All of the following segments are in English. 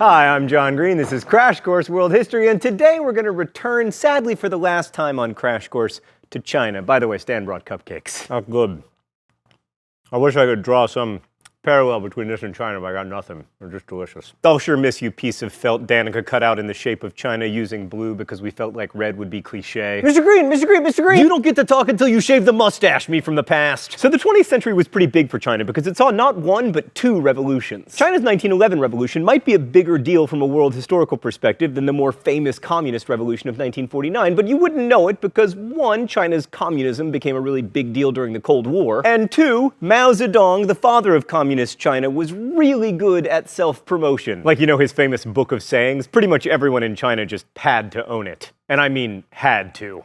Hi, I'm John Green. This is Crash Course World History, and today we're going to return, sadly for the last time on Crash Course, to China. By the way, Stan brought cupcakes. Oh, good. I wish I could draw some parallel between this and China, but I got nothing. They're just delicious. I'll sure miss you, piece of felt Danica cut out in the shape of China using blue because we felt like red would be cliche. Mr. Green, Mr. Green, Mr. Green! You don't get to talk until you shave the mustache, me from the past. So the 20th century was pretty big for China because it saw not one but two revolutions. China's 1911 revolution might be a bigger deal from a world historical perspective than the more famous communist revolution of 1949, but you wouldn't know it because one, China's communism became a really big deal during the Cold War, and two, Mao Zedong, the father of communist China, was really good at self-promotion. Like you know his famous book of sayings, pretty much everyone in China just had to own it. And I mean had to.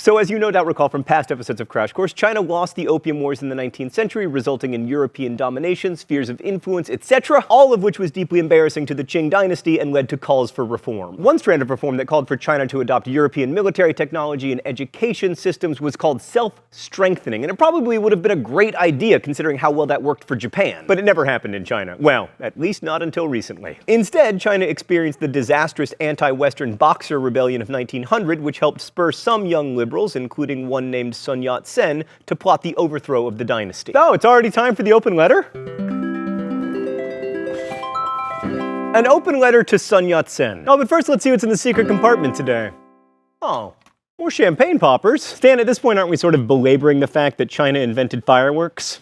So, as you no doubt recall from past episodes of Crash Course, China lost the Opium Wars in the 19th century, resulting in European domination, spheres of influence, etc., all of which was deeply embarrassing to the Qing dynasty and led to calls for reform. One strand of reform that called for China to adopt European military technology and education systems was called self strengthening, and it probably would have been a great idea considering how well that worked for Japan. But it never happened in China. Well, at least not until recently. Instead, China experienced the disastrous anti Western Boxer Rebellion of 1900, which helped spur some young liberals including one named Sun Yat sen, to plot the overthrow of the dynasty. Oh, it's already time for the open letter? An open letter to Sun Yat sen. Oh, but first let's see what's in the secret compartment today. Oh, more champagne poppers. Stan, at this point, aren't we sort of belaboring the fact that China invented fireworks?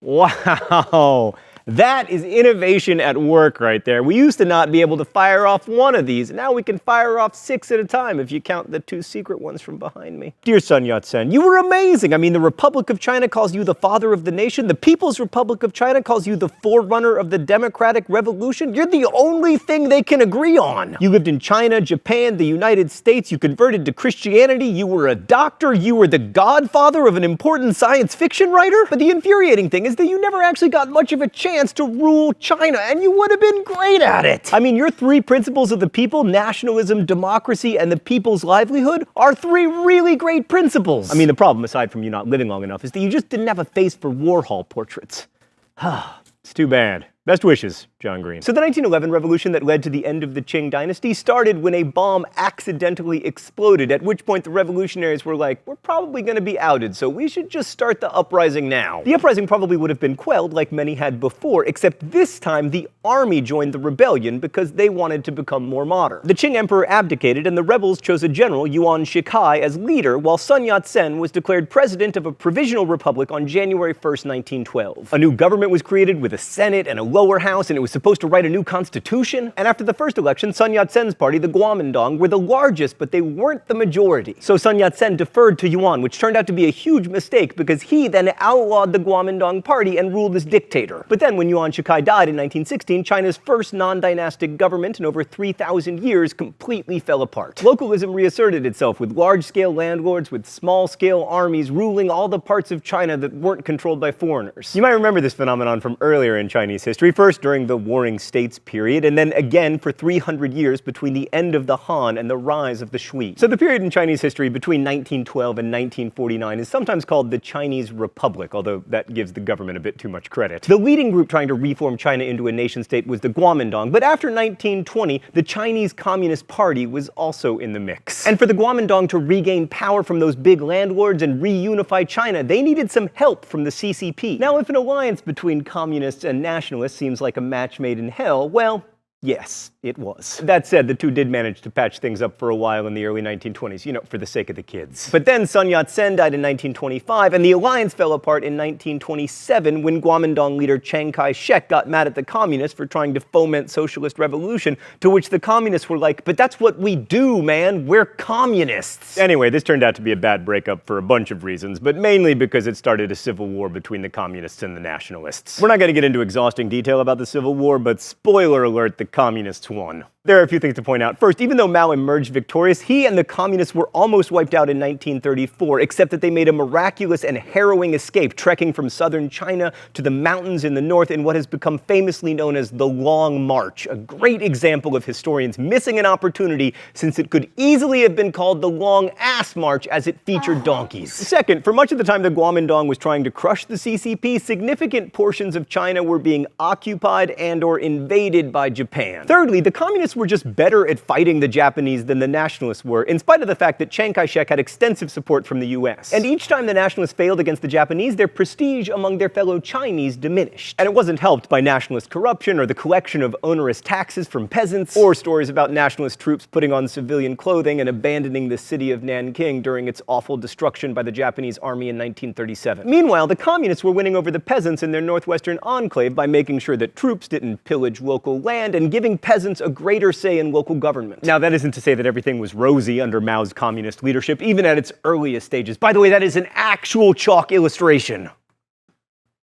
Wow. That is innovation at work right there. We used to not be able to fire off one of these. Now we can fire off six at a time if you count the two secret ones from behind me. Dear Sun Yat-sen, you were amazing. I mean, the Republic of China calls you the father of the nation. The People's Republic of China calls you the forerunner of the democratic revolution. You're the only thing they can agree on. You lived in China, Japan, the United States. You converted to Christianity. You were a doctor. You were the godfather of an important science fiction writer. But the infuriating thing is that you never actually got much of a chance chance to rule China, and you would have been great at it. I mean, your three principles of the people nationalism, democracy, and the people's livelihood are three really great principles. I mean, the problem, aside from you not living long enough, is that you just didn't have a face for Warhol portraits. it's too bad. Best wishes, John Green. So the 1911 revolution that led to the end of the Qing dynasty started when a bomb accidentally exploded, at which point the revolutionaries were like, we're probably going to be outed, so we should just start the uprising now. The uprising probably would have been quelled like many had before, except this time the army joined the rebellion because they wanted to become more modern. The Qing emperor abdicated and the rebels chose a general, Yuan Shikai, as leader, while Sun Yat-sen was declared president of a provisional republic on January 1st, 1912. A new government was created with a senate and a lower house, and it was supposed to write a new constitution. And after the first election, Sun Yat sen's party, the Kuomintang, were the largest, but they weren't the majority. So Sun Yat sen deferred to Yuan, which turned out to be a huge mistake because he then outlawed the Kuomintang party and ruled as dictator. But then, when Yuan Shikai died in 1916, China's first non dynastic government in over 3,000 years completely fell apart. Localism reasserted itself with large scale landlords with small scale armies ruling all the parts of China that weren't controlled by foreigners. You might remember this phenomenon from earlier in Chinese history, first during the Warring States period, and then again for 300 years between the end of the Han and the rise of the Shui. So the period in Chinese history between 1912 and 1949 is sometimes called the Chinese Republic, although that gives the government a bit too much credit. The leading group trying to reform China into a nation state was the Kuomintang, but after 1920, the Chinese Communist Party was also in the mix. And for the Kuomintang to regain power from those big landlords and reunify China, they needed some help from the CCP. Now, if an alliance between communists and nationalists seems like a match made in hell, well, Yes, it was. That said, the two did manage to patch things up for a while in the early 1920s, you know, for the sake of the kids. But then Sun Yat-sen died in 1925, and the alliance fell apart in 1927 when Kuomintang leader Chiang Kai-shek got mad at the communists for trying to foment socialist revolution, to which the communists were like, but that's what we do, man, we're communists. Anyway, this turned out to be a bad breakup for a bunch of reasons, but mainly because it started a civil war between the communists and the nationalists. We're not going to get into exhausting detail about the Civil War, but spoiler alert, the communists won. There are a few things to point out. First, even though Mao emerged victorious, he and the communists were almost wiped out in 1934, except that they made a miraculous and harrowing escape, trekking from southern China to the mountains in the north in what has become famously known as the Long March, a great example of historians missing an opportunity since it could easily have been called the Long Ass March as it featured ah. donkeys. Second, for much of the time the Kuomintang was trying to crush the CCP, significant portions of China were being occupied and or invaded by Japan. Thirdly, the communists were just better at fighting the Japanese than the nationalists were, in spite of the fact that Chiang Kai-shek had extensive support from the US. And each time the nationalists failed against the Japanese, their prestige among their fellow Chinese diminished. And it wasn't helped by nationalist corruption or the collection of onerous taxes from peasants, or stories about nationalist troops putting on civilian clothing and abandoning the city of Nanking during its awful destruction by the Japanese army in 1937. Meanwhile, the communists were winning over the peasants in their northwestern enclave by making sure that troops didn't pillage local land and giving peasants a greater say in local government. Now, that isn't to say that everything was rosy under Mao's communist leadership, even at its earliest stages. By the way, that is an actual chalk illustration.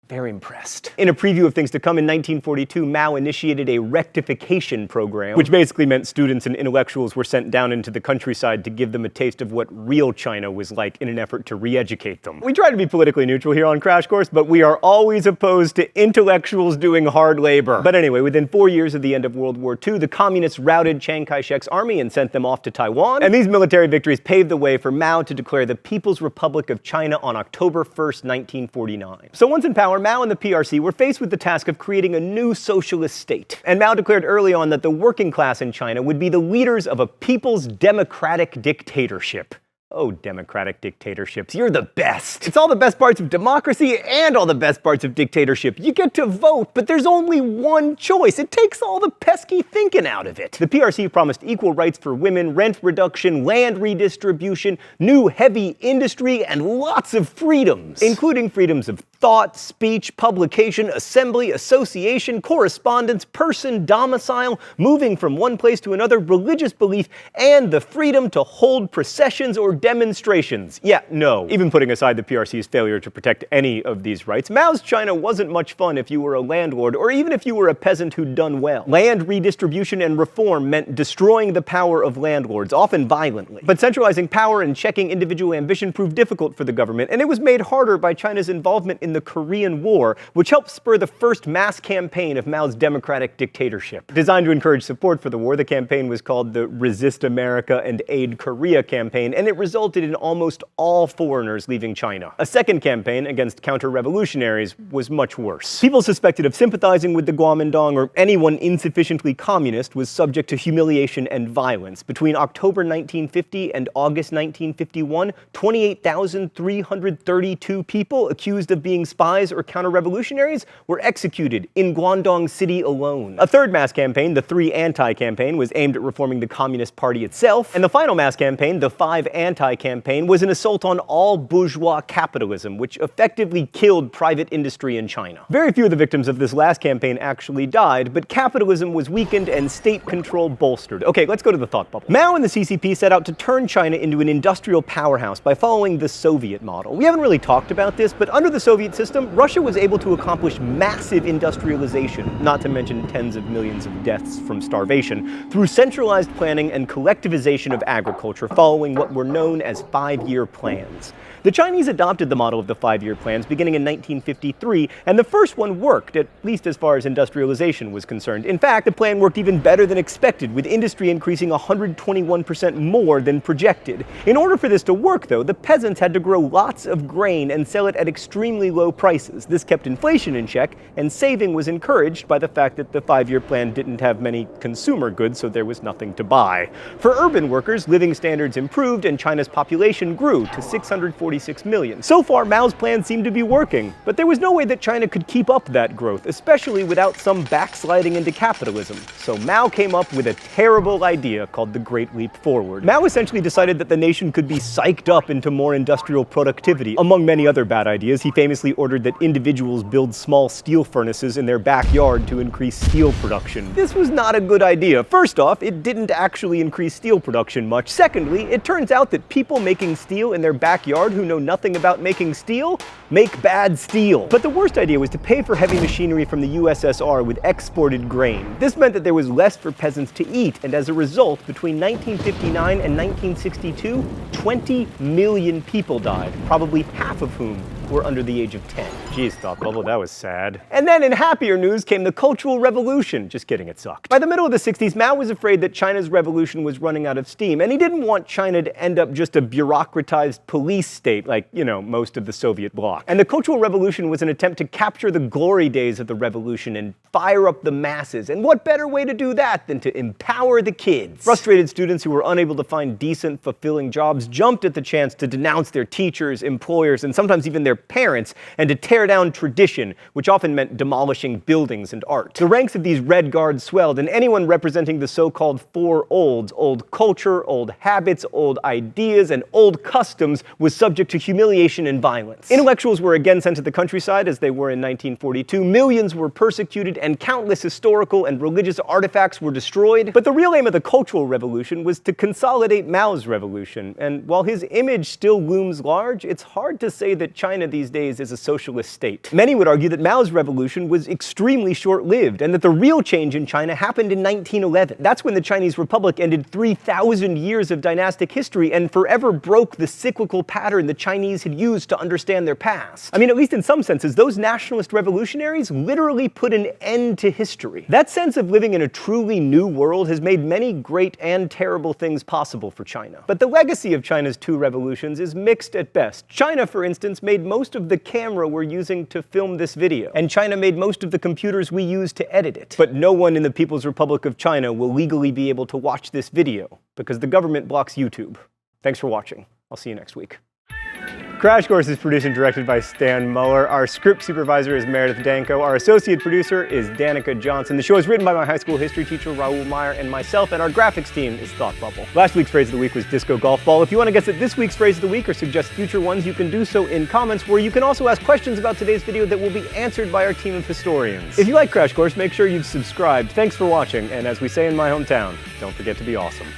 Very impressed. In a preview of things to come in 1942, Mao initiated a rectification program, which basically meant students and intellectuals were sent down into the countryside to give them a taste of what real China was like in an effort to re educate them. We try to be politically neutral here on Crash Course, but we are always opposed to intellectuals doing hard labor. But anyway, within four years of the end of World War II, the communists routed Chiang Kai shek's army and sent them off to Taiwan. And these military victories paved the way for Mao to declare the People's Republic of China on October 1st, 1949. So once in power, Mao and the PRC were faced with the task of creating a new socialist state. And Mao declared early on that the working class in China would be the leaders of a people's democratic dictatorship. Oh, democratic dictatorships, you're the best. It's all the best parts of democracy and all the best parts of dictatorship. You get to vote, but there's only one choice. It takes all the pesky thinking out of it. The PRC promised equal rights for women, rent reduction, land redistribution, new heavy industry, and lots of freedoms, including freedoms of thought, speech, publication, assembly, association, correspondence, person, domicile, moving from one place to another, religious belief, and the freedom to hold processions or demonstrations. Yeah, no. Even putting aside the PRC's failure to protect any of these rights, Mao's China wasn't much fun if you were a landlord or even if you were a peasant who'd done well. Land redistribution and reform meant destroying the power of landlords, often violently. But centralizing power and checking individual ambition proved difficult for the government, and it was made harder by China's involvement in the Korean War, which helped spur the first mass campaign of Mao's democratic dictatorship. Designed to encourage support for the war, the campaign was called the Resist America and Aid Korea campaign, and it resulted in almost all foreigners leaving China. A second campaign against counter-revolutionaries was much worse. People suspected of sympathizing with the Kuomintang or anyone insufficiently communist was subject to humiliation and violence. Between October 1950 and August 1951, 28,332 people accused of being spies or counter-revolutionaries were executed in Guangdong City alone. A third mass campaign, the Three Anti campaign, was aimed at reforming the Communist Party itself, and the final mass campaign, the Five Anti campaign, was an assault on all bourgeois capitalism, which effectively killed private industry in China. Very few of the victims of this last campaign actually died, but capitalism was weakened and state control bolstered. Okay, let's go to the thought bubble. Mao and the CCP set out to turn China into an industrial powerhouse by following the Soviet model. We haven't really talked about this, but under the Soviet system, Russia was able to accomplish massive industrialization, not to mention tens of millions of deaths from starvation, through centralized planning and collectivization of agriculture following what were known as five year plans. The Chinese adopted the model of the five year plans beginning in 1953, and the first one worked, at least as far as industrialization was concerned. In fact, the plan worked even better than expected, with industry increasing 121% more than projected. In order for this to work, though, the peasants had to grow lots of grain and sell it at extremely low prices. This kept inflation in check, and saving was encouraged by the fact that the five year plan didn't have many consumer goods, so there was nothing to buy. For urban workers, living standards improved and China's population grew to 646 million. So far, Mao's plan seemed to be working, but there was no way that China could keep up that growth, especially without some backsliding into capitalism. So Mao came up with a terrible idea called the Great Leap Forward. Mao essentially decided that the nation could be psyched up into more industrial productivity. Among many other bad ideas, he famously famously ordered that individuals build small steel furnaces in their backyard to increase steel production. This was not a good idea. First off, it didn't actually increase steel production much. Secondly, it turns out that people making steel in their backyard who know nothing about making steel make bad steel. But the worst idea was to pay for heavy machinery from the USSR with exported grain. This meant that there was less for peasants to eat, and as a result, between 1959 and 1962, 20 million people died, probably half of whom were under the age of 10. Jeez, Thought Bubble, that was sad. And then in happier news came the Cultural Revolution. Just kidding, it sucked. By the middle of the 60s, Mao was afraid that China's revolution was running out of steam, and he didn't want China to end up just a bureaucratized police state like, you know, most of the Soviet bloc. And the Cultural Revolution was an attempt to capture the glory days of the revolution and fire up the masses. And what better way to do that than to empower the kids? Frustrated students who were unable to find decent, fulfilling jobs jumped at the chance to denounce their teachers, employers, and sometimes even their parents, and to tear down tradition, which often meant demolishing buildings and art. The ranks of these Red Guards swelled, and anyone representing the so called Four Olds old culture, old habits, old ideas, and old customs was subject to humiliation and violence. Intellectuals were again sent to the countryside as they were in 1942. Millions were persecuted, and countless historical and religious artifacts were destroyed. But the real aim of the Cultural Revolution was to consolidate Mao's revolution. And while his image still looms large, it's hard to say that China these days is a socialist state. Many would argue that Mao's revolution was extremely short lived, and that the real change in China happened in 1911. That's when the Chinese Republic ended 3,000 years of dynastic history and forever broke the cyclical pattern the Chinese had used to understand their past. I mean, at least in some senses, those nationalist revolutionaries literally put an end to history. That sense of living in a truly new world has made many great and terrible things possible for China. But the legacy of China's two revolutions is mixed at best. China, for instance, made most of the camera we're using to film this video, and China made most of the computers we use to edit it. But no one in the People's Republic of China will legally be able to watch this video because the government blocks YouTube. Thanks for watching. I'll see you next week. Crash Course is produced and directed by Stan Muller. Our script supervisor is Meredith Danko. Our associate producer is Danica Johnson. The show is written by my high school history teacher Raul Meyer and myself, and our graphics team is Thought Bubble. Last week's phrase of the week was disco golf ball. If you want to guess at this week's phrase of the week or suggest future ones, you can do so in comments, where you can also ask questions about today's video that will be answered by our team of historians. If you like Crash Course, make sure you've subscribed. Thanks for watching, and as we say in my hometown, don't forget to be awesome.